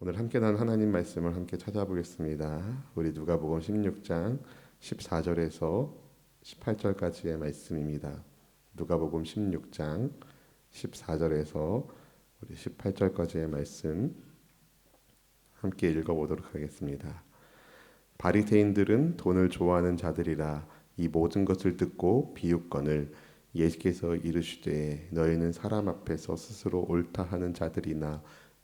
오늘 함께 난 하나님 말씀을 함께 찾아보겠습니다. 우리 누가복음 16장 14절에서 18절까지의 말씀입니다. 누가복음 16장 14절에서 우리 18절까지의 말씀 함께 읽어 보도록 하겠습니다. 바리새인들은 돈을 좋아하는 자들이라 이 모든 것을 듣고 비웃건을 예수께서 이르시되 너희는 사람 앞에서 스스로 옳다 하는 자들이나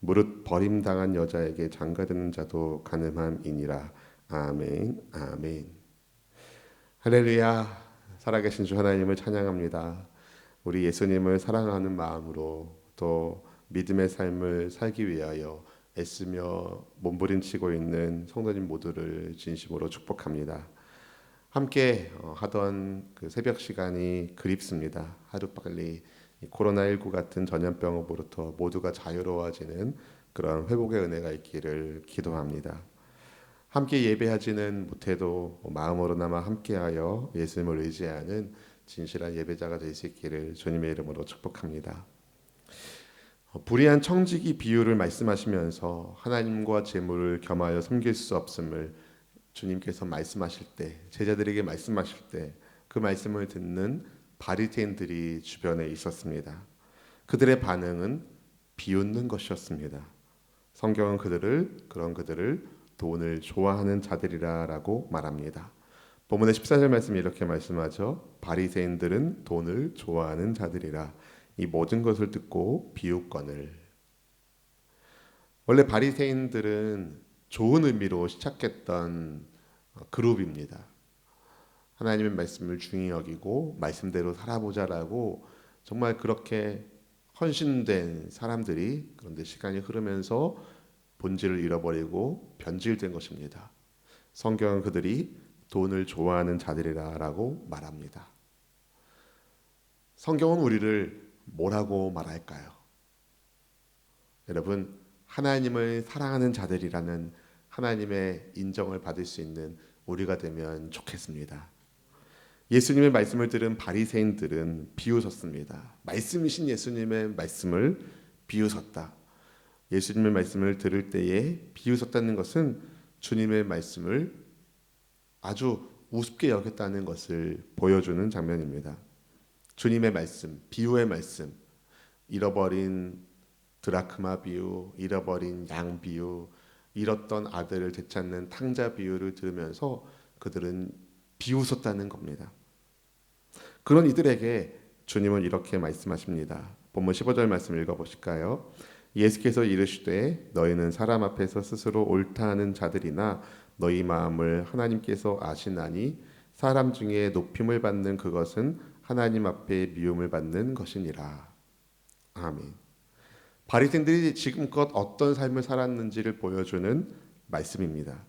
무릇 버림당한 여자에게 장가드는 자도 가늠함이니라 아멘 아멘 할렐루야 살아계신 주 하나님을 찬양합니다 우리 예수님을 사랑하는 마음으로 또 믿음의 삶을 살기 위하여 애쓰며 몸부림치고 있는 성도님 모두를 진심으로 축복합니다. 함께 어, 하던 그 새벽 시간이 그립습니다. 하루 빨리 코로나19 같은 전염병으로부터 모두가 자유로워지는 그런 회복의 은혜가 있기를 기도합니다. 함께 예배하지는 못해도 마음으로나마 함께하여 예수님을 의지하는 진실한 예배자가 될 수 있기를 주님의 이름으로 축복합니다. 어, 불의한 청지기 비유를 말씀하시면서 하나님과 재물을 겸하여 섬길 수 없음을 주님께서 말씀하실 때 제자들에게 말씀하실 때 그 말씀을 듣는 바리새인들이 주변에 있었습니다. 그들의 반응은 비웃는 것이었습니다. 성경은 그들을 그런 그들을 돈을 좋아하는 자들이라라고 말합니다. 본문의 14절 말씀이 이렇게 말씀하죠. 바리새인들은 돈을 좋아하는 자들이라 이 모든 것을 듣고 비웃거늘 원래 바리새인들은 좋은 의미로 시작했던 어, 그룹입니다. 하나님의 말씀을 중히 여기고 말씀대로 살아보자라고 정말 그렇게 헌신된 사람들이 그런데 시간이 흐르면서 본질을 잃어버리고 변질된 것입니다. 성경은 그들이 돈을 좋아하는 자들이라라고 말합니다. 성경은 우리를 뭐라고 말할까요? 여러분 하나님을 사랑하는 자들이라는 하나님의 인정을 받을 수 있는 우리가 되면 좋겠습니다. 예수님의 말씀을 들은 바리새인들은 비웃었습니다. 말씀이신 예수님의 말씀을 비웃었다. 예수님의 말씀을 들을 때에 비웃었다는 것은 주님의 말씀을 아주 우습게 여겼다는 것을 보여주는 장면입니다. 주님의 말씀, 비유의 말씀, 잃어버린 드라크마 비유, 잃어버린 양 비유, 잃었던 아들을 되찾는 탕자 비유를 들으면서 그들은 비웃었다는 겁니다. 그런 이들에게 주님은 이렇게 말씀하십니다. 본문 15절 말씀 읽어보실까요? 예수께서 이르시되 너희는 사람 앞에서 스스로 옳다 하는 자들이나 너희 마음을 하나님께서 아시나니 사람 중에 높임을 받는 그것은 하나님 앞에 미움을 받는 것이니라. 아멘. 바리새인들이 지금껏 어떤 삶을 살았는지를 보여주는 말씀입니다.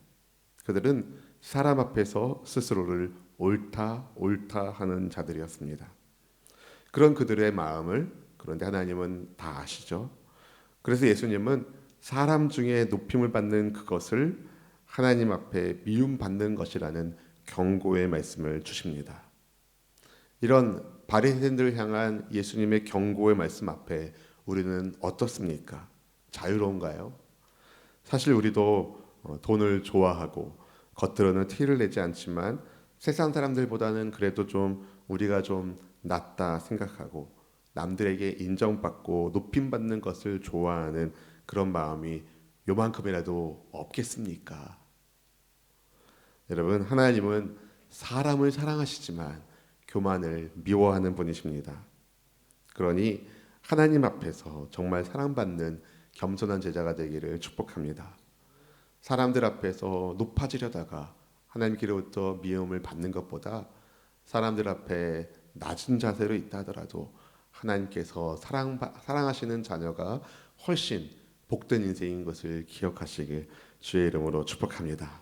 그들은 사람 앞에서 스스로를 옳다 옳다 하는 자들이었습니다. 그런 그들의 마음을 그런데 하나님은 다 아시죠. 그래서 예수님은 사람 중에 높임을 받는 그것을 하나님 앞에 미움 받는 것이라는 경고의 말씀을 주십니다. 이런 바리새인들을 향한 예수님의 경고의 말씀 앞에 우리는 어떻습니까? 자유로운가요? 사실 우리도 어, 돈을 좋아하고 겉으로는 티를 내지 않지만 세상 사람들보다는 그래도 좀 우리가 좀 낫다 생각하고 남들에게 인정받고 높임받는 것을 좋아하는 그런 마음이 요만큼이라도 없겠습니까? 여러분 하나님은 사람을 사랑하시지만 교만을 미워하는 분이십니다. 그러니 하나님 앞에서 정말 사랑받는 겸손한 제자가 되기를 축복합니다. 사람들 앞에서 높아지려다가 하나님께로부터 미움을 받는 것보다 사람들 앞에 낮은 자세로 있다 하더라도 하나님께서 사랑 사랑하시는 자녀가 훨씬 복된 인생인 것을 기억하시길 주의 이름으로 축복합니다.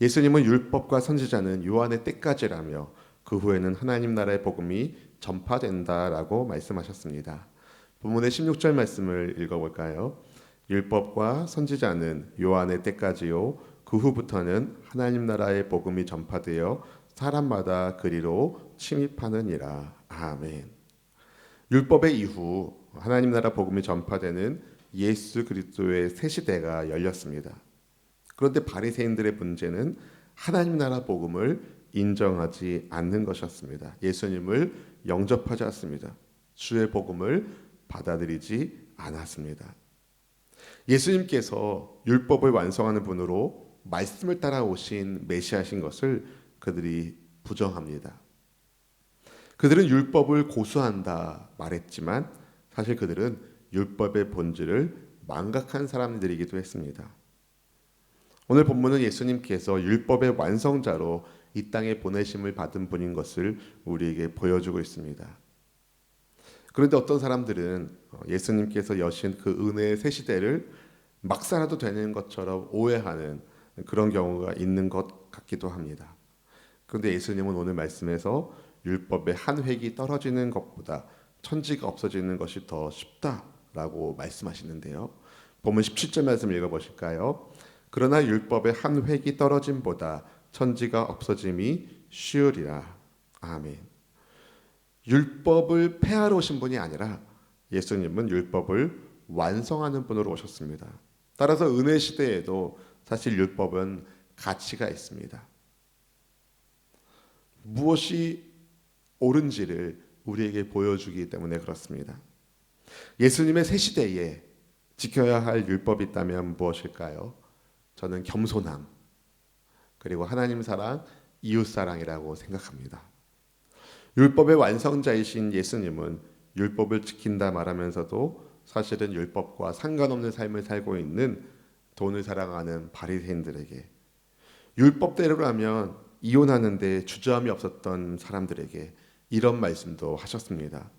예수님은 율법과 선지자는 요한의 때까지라며 그 후에는 하나님 나라의 복음이 전파된다라고 말씀하셨습니다. 본문의 16절 말씀을 읽어볼까요? 율법과 선지자는 요한의 때까지요. 그 후부터는 하나님 나라의 복음이 전파되어 사람마다 그리로 침입하느니라. 아멘. 율법의 이후 하나님 나라 복음이 전파되는 예수 그리스도의 새 시대가 열렸습니다. 그런데 바리새인들의 문제는 하나님 나라 복음을 인정하지 않는 것이었습니다. 예수님을 영접하지 않습니다. 주의 복음을 받아들이지 않았습니다. 예수님께서 율법을 완성하는 분으로 말씀을 따라 오신 메시아신 것을 그들이 부정합니다. 그들은 율법을 고수한다 말했지만 사실 그들은 율법의 본질을 망각한 사람들이기도 했습니다. 오늘 본문은 예수님께서 율법의 완성자로 이 땅에 보내심을 받은 분인 것을 우리에게 보여주고 있습니다. 그런데 어떤 사람들은 예수님께서 여신 그 은혜의 새 시대를 막 살아도 되는 것처럼 오해하는 그런 경우가 있는 것 같기도 합니다. 그런데 예수님은 오늘 말씀에서 율법의 한 획이 떨어지는 것보다 천지가 없어지는 것이 더 쉽다라고 말씀하시는데요. 본문 17절 말씀 읽어보실까요? 그러나 율법의 한 획이 떨어짐보다 천지가 없어짐이 쉬우리라. 아멘. 율법을 폐하러 오신 분이 아니라 예수님은 율법을 완성하는 분으로 오셨습니다. 따라서 은혜 시대에도 사실 율법은 가치가 있습니다. 무엇이 옳은지를 우리에게 보여주기 때문에 그렇습니다. 예수님의 새 시대에 지켜야 할 율법이 있다면 무엇일까요? 저는 겸손함, 그리고 하나님 사랑, 이웃 사랑이라고 생각합니다. 율법의 완성자이신 예수님은 율법을 지킨다 말하면서도 사실은 율법과 상관없는 삶을 살고 있는 돈을 사랑하는 바리새인들에게 율법대로라면 이혼하는데 주저함이 없었던 사람들에게 이런 말씀도 하셨습니다.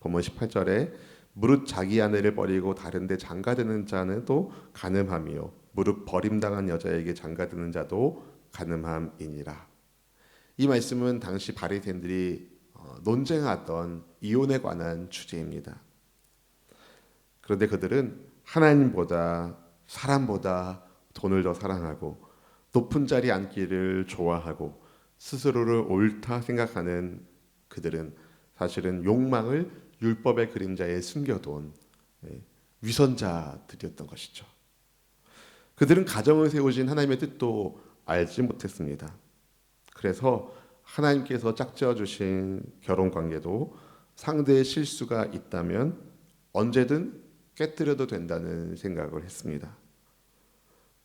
본문 18절에 무릇 자기 아내를 버리고 다른데 장가드는 자는 또 가늠함이요 무릇 버림당한 여자에게 장가드는 자도 가늠함이니라. 이 말씀은 당시 바리새인들이 어, 논쟁하던 이혼에 관한 주제입니다. 그런데 그들은 하나님보다 사람보다 돈을 더 사랑하고 높은 자리 앉기를 좋아하고 스스로를 옳다 생각하는 그들은 사실은 욕망을 율법의 그림자에 숨겨둔 예, 위선자들이었던 것이죠. 그들은 가정을 세우신 하나님의 뜻도 알지 못했습니다. 그래서 하나님께서 짝지어 주신 결혼 관계도 상대의 실수가 있다면 언제든 깨뜨려도 된다는 생각을 했습니다.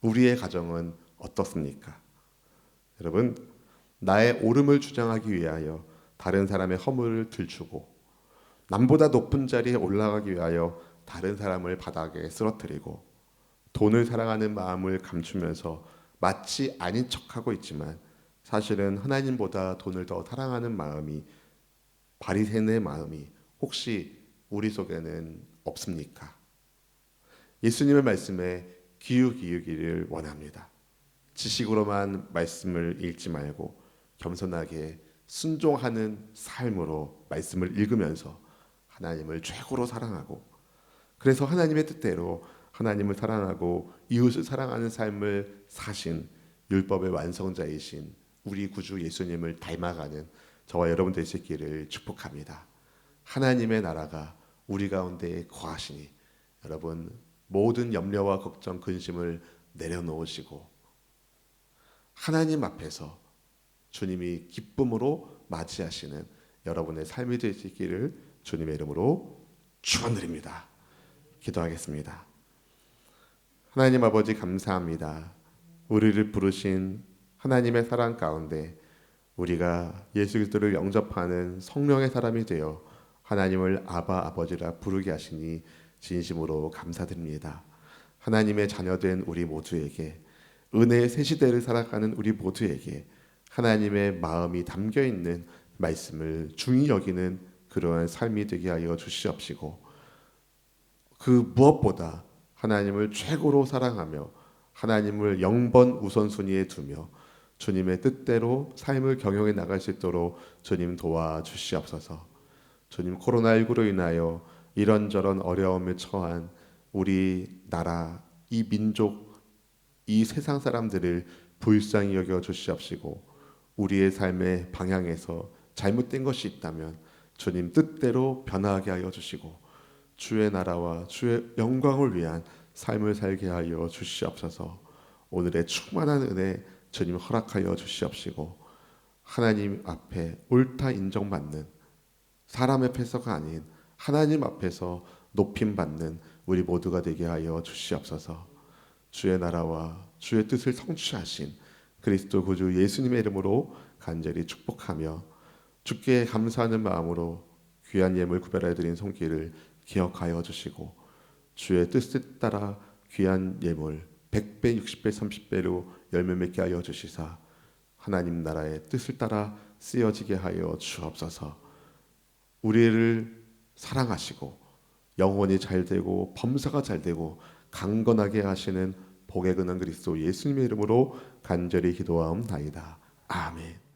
우리의 가정은 어떻습니까? 여러분, 나의 옳음을 주장하기 위하여 다른 사람의 허물을 들추고 남보다 높은 자리에 올라가기 위하여 다른 사람을 바닥에 쓰러뜨리고 돈을 사랑하는 마음을 감추면서 마치 아닌 척하고 있지만 사실은 하나님보다 돈을 더 사랑하는 마음이 바리새인의 마음이 혹시 우리 속에는 없습니까? 예수님의 말씀에 기우 기우기를 원합니다. 지식으로만 말씀을 읽지 말고 겸손하게 순종하는 삶으로 말씀을 읽으면서 하나님을 최고로 사랑하고 그래서 하나님의 뜻대로 하나님을 사랑하고 이웃을 사랑하는 삶을 사신 율법의 완성자이신 우리 구주 예수님을 닮아가는 저와 여러분 되시기를 축복합니다. 하나님의 나라가 우리 가운데 거하시니 여러분 모든 염려와 걱정 근심을 내려놓으시고 하나님 앞에서 주님이 기쁨으로 맞이하시는 여러분의 삶이 되시기를 주님의 이름으로 축원드립니다. 기도하겠습니다. 하나님 아버지 감사합니다. 우리를 부르신 하나님의 사랑 가운데 우리가 예수 그리스도를 영접하는 성령의 사람이 되어 하나님을 아바 아버지라 부르게 하시니 진심으로 감사드립니다. 하나님의 자녀된 우리 모두에게 은혜의 새 시대를 살아가는 우리 모두에게 하나님의 마음이 담겨 있는 말씀을 중히 여기는 그러한 삶이 되게 하여 주시옵시고 그 무엇보다 하나님을 최고로 사랑하며 하나님을 영번 우선순위에 두며 주님의 뜻대로 삶을 경영해 나갈 수 있도록 주님 도와 주시옵소서. 주님 코로나19로 인하여 이런저런 어려움에 처한 우리 나라, 이 민족, 이 세상 사람들을 불쌍히 여겨 주시옵시고 우리의 삶의 방향에서 잘못된 것이 있다면 주님 뜻대로 변화하게 하여 주시고 주의 나라와 주의 영광을 위한 삶을 살게 하여 주시옵소서. 오늘의 충만한 은혜 주님 허락하여 주시옵시고 하나님 앞에 옳다 인정받는 사람 앞에서가 아닌 하나님 앞에서 높임 받는 우리 모두가 되게 하여 주시옵소서. 주의 나라와 주의 뜻을 성취하신 그리스도 구주 예수님의 이름으로 간절히 축복하며 주께 감사하는 마음으로 귀한 예물 구별해 드린 손길을 기억하여 주시고 주의 뜻에 따라 귀한 예물 100배, 60배, 30배로 열매 맺게 하여 주시사 하나님 나라의 뜻을 따라 쓰여지게 하여 주옵소서. 우리를 사랑하시고 영혼이 잘 되고 범사가 잘 되고 강건하게 하시는 복의 근원 그리스도 예수님의 이름으로 간절히 기도하옵나이다. 아멘.